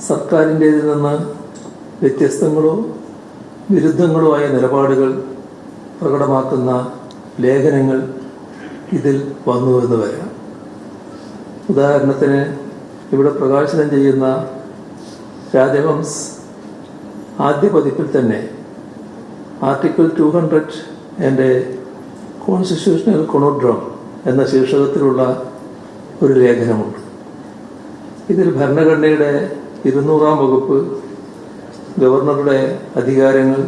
സർക്കാരിന്റേതിൽ നിന്ന് വ്യത്യസ്തങ്ങളോ വിരുദ്ധങ്ങളോ ആയ നിലപാടുകൾ പ്രകടമാക്കുന്ന ലേഖനങ്ങൾ ഇതിൽ വന്നു എന്ന് വരാം. ഉദാഹരണത്തിന് ഇവിടെ പ്രകാശനം ചെയ്യുന്ന രാജവംസ് ആദ്യ പതിപ്പിൽ തന്നെ ആർട്ടിക്കിൾ ടു ഹൺഡ്രഡ് എന്റെ കോൺസ്റ്റിറ്റ്യൂഷണൽ കൊണോഡ്രം എന്ന ശീർഷകത്തിലുള്ള ഒരു ലേഖനമുണ്ട്. ഇതിൽ ഭരണഘടനയുടെ ഇരുന്നൂറാം വകുപ്പ് ഗവർണറുടെ അധികാരങ്ങൾ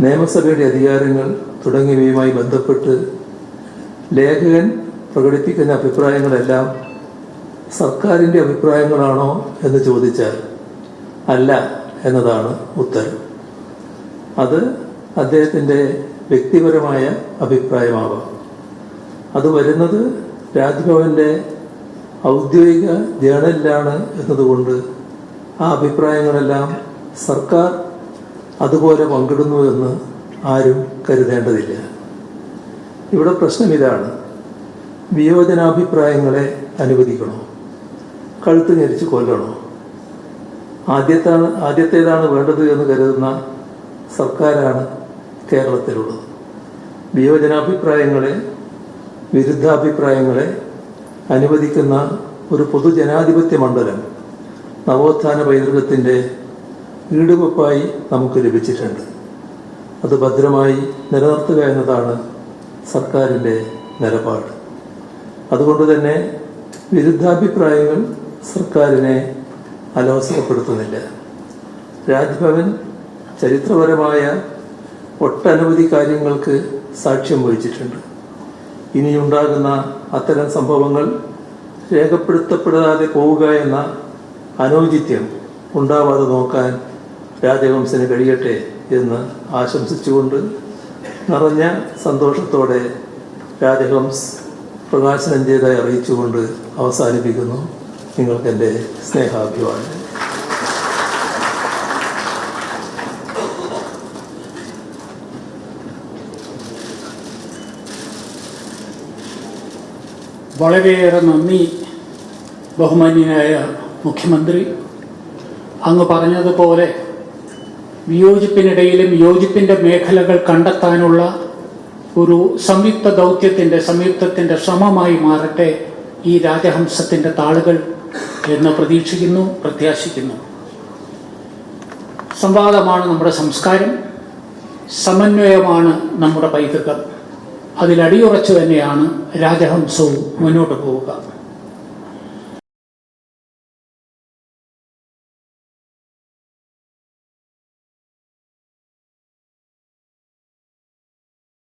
നിയമസഭയുടെ അധികാരങ്ങൾ തുടങ്ങിയവയുമായി ബന്ധപ്പെട്ട് ലേഖകൻ പ്രകടിപ്പിക്കുന്ന അഭിപ്രായങ്ങളെല്ലാം സർക്കാരിന്റെ അഭിപ്രായങ്ങളാണോ എന്ന് ചോദിച്ചാൽ അല്ല എന്നതാണ് ഉത്തരം. അത് അദ്ദേഹത്തിന്റെ വ്യക്തിപരമായ അഭിപ്രായമാവാം. അത് വരുന്നത് രാജ്ഭവന്റെ ഔദ്യോഗിക ജേണലിലാണ് എന്നതുകൊണ്ട് ആ അഭിപ്രായങ്ങളെല്ലാം സർക്കാർ അതുപോലെ പങ്കിടുന്നു എന്ന് ആരും കരുതേണ്ടതില്ല. ഇവിടെ പ്രശ്നം ഇതാണ്. വിയോജനാഭിപ്രായങ്ങളെ അനുവദിക്കണോ? കഴുത്ത് ഞെരിച്ച് കൊല്ലണോ? ആദ്യത്താണ് ആദ്യത്തേതാണ് വേണ്ടത് എന്ന് കരുതുന്ന സർക്കാരാണ് കേരളത്തിലുള്ളത്. വിയോജനാഭിപ്രായങ്ങളെ വിരുദ്ധാഭിപ്രായങ്ങളെ അനുവദിക്കുന്ന ഒരു പൊതുജനാധിപത്യ മണ്ഡലം നവോത്ഥാന പൈതൃകത്തിന്റെ ഈടുവെപ്പായി നമുക്ക് ലഭിച്ചിട്ടുണ്ട്. അത് ഭദ്രമായി നിലനിർത്തുക എന്നതാണ് സർക്കാരിന്റെ നിലപാട്. അതുകൊണ്ട് തന്നെ വിരുദ്ധാഭിപ്രായങ്ങൾ സർക്കാരിനെ അലോസരപ്പെടുത്തുന്നില്ല. രാജ്ഭവൻ ചരിത്രപരമായ ഒട്ടനവധി കാര്യങ്ങൾക്ക് സാക്ഷ്യം വഹിച്ചിട്ടുണ്ട്. ഇനിയുണ്ടാകുന്ന അത്തരം സംഭവങ്ങൾ രേഖപ്പെടുത്തപ്പെടാതെ പോവുക എന്ന അനൗചിത്യം ഉണ്ടാവാതെ നോക്കാൻ രാജവംശന് കഴിയട്ടെ എന്ന് ആശംസിച്ചുകൊണ്ട് നിറഞ്ഞ സന്തോഷത്തോടെ രാജഹംസ് പ്രകാശനം ചെയ്തായി അറിയിച്ചുകൊണ്ട് അവസാനിപ്പിക്കുന്നു. നിങ്ങൾക്ക് എന്റെ സ്നേഹാഭിവാദം വളരെയേറെ നന്ദി ബഹുമാന്യനായ മുഖ്യമന്ത്രി അങ്ങ് പറഞ്ഞതുപോലെ വിയോജിപ്പിനിടയിലും യോജിപ്പിന്റെ മേഖലകൾ കണ്ടെത്താനുള്ള ഒരു സംയുക്ത ദൗത്യത്തിന്റെ സംയുക്തത്തിന്റെ ശ്രമമായി മാറട്ടെ ഈ രാജഹംസത്തിന്റെ താളുകൾ എന്ന് പ്രതീക്ഷിക്കുന്നു പ്രത്യാശിക്കുന്നു. സംവാദമാണ് നമ്മുടെ സംസ്കാരം സമന്വയമാണ് നമ്മുടെ പൈതൃകം. അതിലടിയുറച്ചു തന്നെയാണ് രാജഹംസവും മുന്നോട്ട് പോവുക.